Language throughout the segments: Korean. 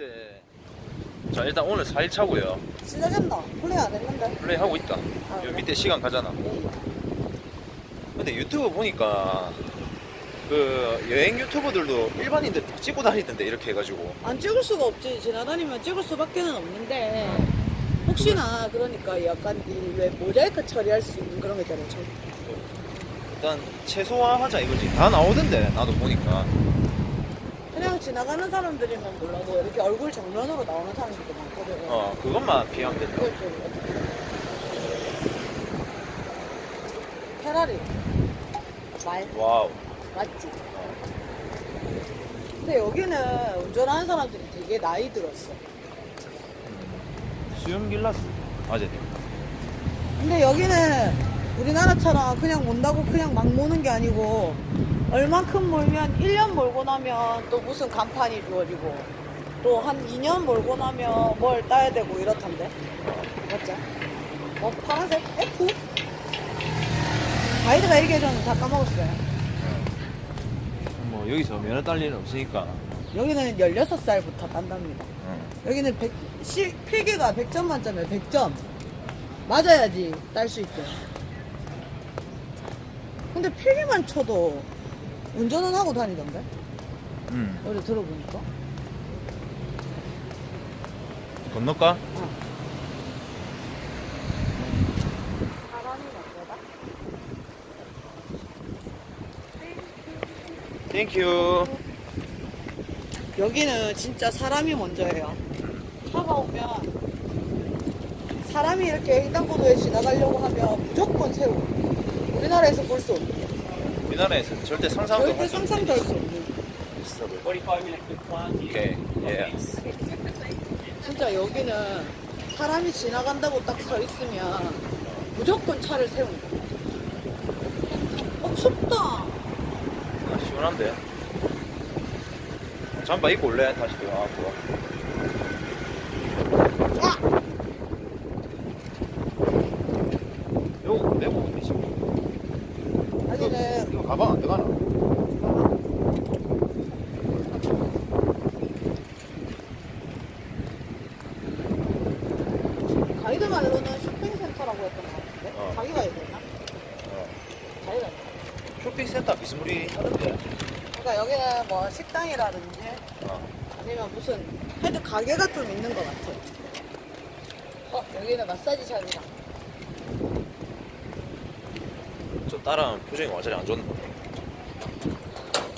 근데 자 일단 오늘 4일차고요 시작했나? 플레이 안 했는데. 플레이 하고 있다 아, 여기 그래? 밑에 시간 가잖아 근데 유튜브 보니까 그 여행 유튜버들도 일반인들 다 찍고 다니던데 이렇게 해가지고 안 찍을 수가 없지. 지나다니면 찍을 수밖에는 없는데. 혹시나 그러니까 약간 이왜 모자이크 처리할 수 있는 그런 거 있잖아요. 저- 일단 최소화하자 이거지 다 나오던데 나도 보니까 그냥 지나가는 사람들이면 몰라도 이렇게 얼굴 정면으로 나오는 사람들도 많거든요. 어 그것만 피하면 된다 그걸 좀 어떻게. 페라리. 말 와우 맞지? 근데 여기는 운전하는 사람들이 되게 나이 들었어. 수염 길라스 맞아 근데 여기는 우리나라처럼 그냥 몬다고 그냥 막 모는 게 아니고 얼만큼 몰면 1년 몰고 나면 또 무슨 간판이 주어지고 또 한 2년 몰고 나면 뭘 따야 되고 이렇던데? 맞죠? 뭐 파란색? F? 가이드가 얘기해줬는데 다 까먹었어요. 뭐 여기서 면허 딸 일은 없으니까. 여기는 16살부터 딴답니다. 응. 여기는 100, 시, 필기가 100점 만점에 100점. 맞아야지 딸 수 있대 근데 필기만 쳐도 운전은 하고 다니던데? 응. 어제 들어보니까. 건널까? 땡큐 여기는 진짜 사람이 먼저예요. 차가 오면 사람이 이렇게 횡단보도에 지나가려고 하면 무조건 세우고 우리나라에서 볼 수 없는 우리나라에서는 절대 상상도 절대 할수 상상도 할 수 없는 비싸도 45 minute good climb. 오케이 예 진짜 여기는 사람이 지나간다고 딱 서 있으면 무조건 차를 세운다. 어, 춥다. 아, 시원한데 잠바 입고 올래? 다시 들어가고 아! 요거 내고 근데 지금 아니는 이거 가방 안 들어가나? 가이드 말로는 쇼핑센터라고 했던 것 같은데? 어. 자기가 얘기했나? 어. 자기가. 쇼핑센터 비스무리 하던데 뭐 식당이라든지 어. 아니면 무슨 하여튼 가게가 좀 있는 것 같아. 어, 여기는 마사지 샵이다. 저 딸은 표정이 완전히 안 좋은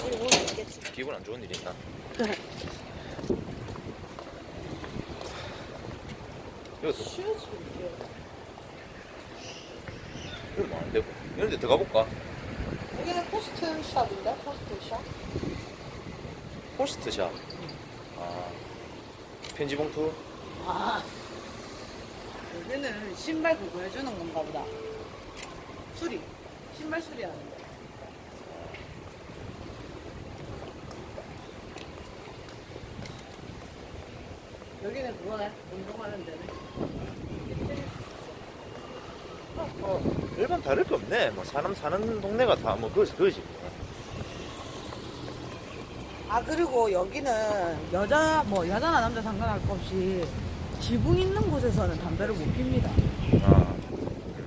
우리 있겠지. 기분 안 좋은 일 있나? 여기서 슈즈. 이러면 안 되고 이런 데 들어가 볼까? 여기는 포스트 샵인데? 포스트 샵? 포스트샵 아 편지 봉투? 아 여기는 신발 그거 해주는 건가 보다. 수리. 신발 수리하는데 여기는 그거네 운동하는 데네 어, 일반 다를 게 없네. 뭐 사람 사는 동네가 다 뭐 그거지 그거지 아 그리고 여기는 여자 뭐 여자나 남자 상관할 것 없이 지붕 있는 곳에서는 담배를 못 핍니다 아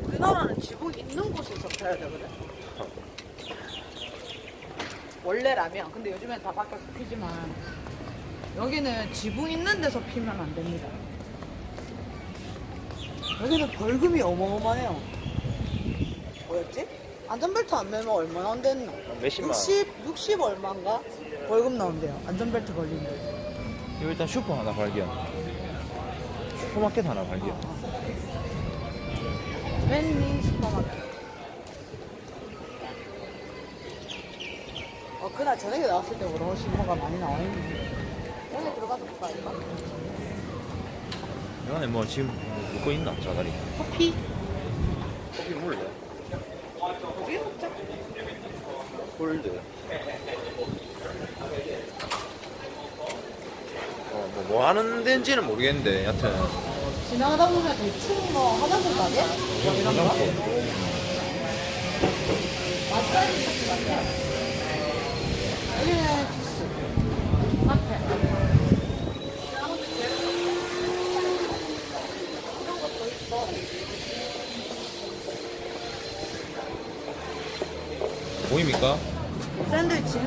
우리나라는 지붕 있는 곳에서 펴야 되거든. 원래라면 근데 요즘엔 다 바뀌어서 피지만 여기는 지붕 있는 데서 피면 안 됩니다. 여기는 벌금이 어마어마해요. 뭐였지? 안전벨트 안 매면 얼마나 안 됐나? 몇십만 원 60, 60 얼마인가? 벌금 나온대요. 안전벨트 걸리면. 이거 일단 슈퍼 하나 발견 슈퍼마켓 하나 발견 맨니 슈퍼마켓. 어, 그날 저녁에 나왔을 때보다 훨씬 뭐가 많이 나와 있는데. 여기 들어가서 볼까, 이거? 이 안에 뭐 지금 뭐 먹고 있나 자다리 커피? 커피 물래 여기 먹자. 콜드 어, 뭐, 뭐 하는 데인지는 모르겠는데 여튼 지나가다 보면 대충 뭐 화장품 가게? 뭐 이런 거? 마사지 샵 같아. 여기는 주스. 카페.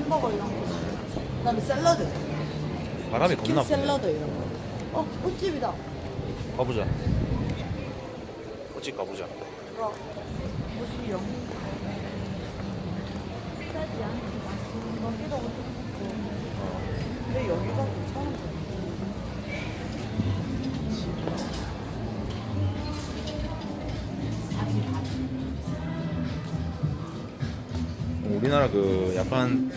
햄버거 이런 거. 그다음에 샐러드. 바람이 치킨 겁나 부네. 샐러드 이런 거. 어, 꽃집이다. 가보자. 어찌 가보자. 어, 무슨 영. 근데 여기가 괜찮은데. 우리나라 그 약간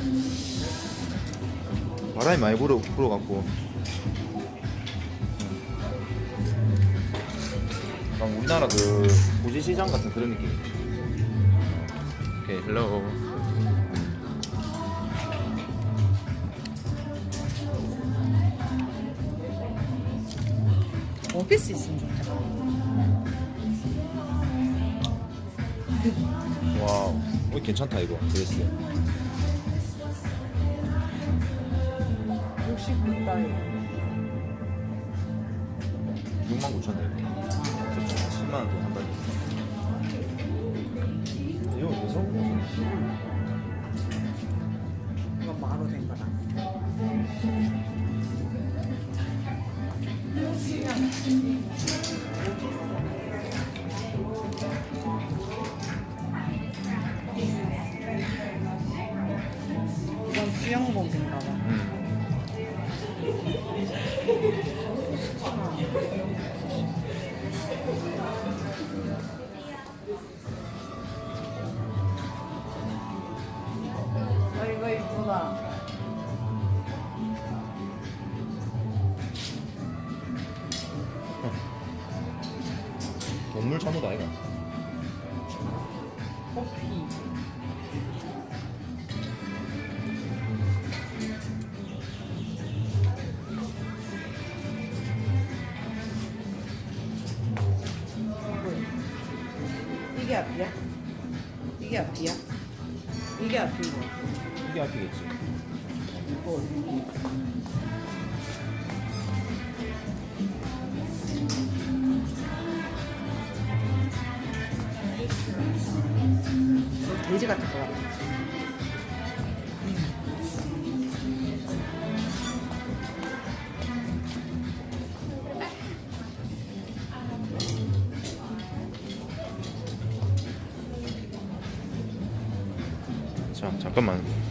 바람이 많이 불어 불어갖고 약간 우리나라 그 고지시장 같은 그런 느낌. 오케이, 헬로. 오피스 있으면 좋겠다. 와우, 어, 괜찮다 이거 드레스. 69달러. 6만 9천 원. 그렇죠. 10만 원한 달. 이거 여성 옷은 이건 마로 된 거다. 이건 수영복인가 봐. 음. 아, 이거 이쁘다. 동물 잠옷 아이가? 이게 앞이야? 이게 앞이야? 이게 거. 이게 앞이겠지. 이거 돼지 같은 거 같아. 자, 잠깐만.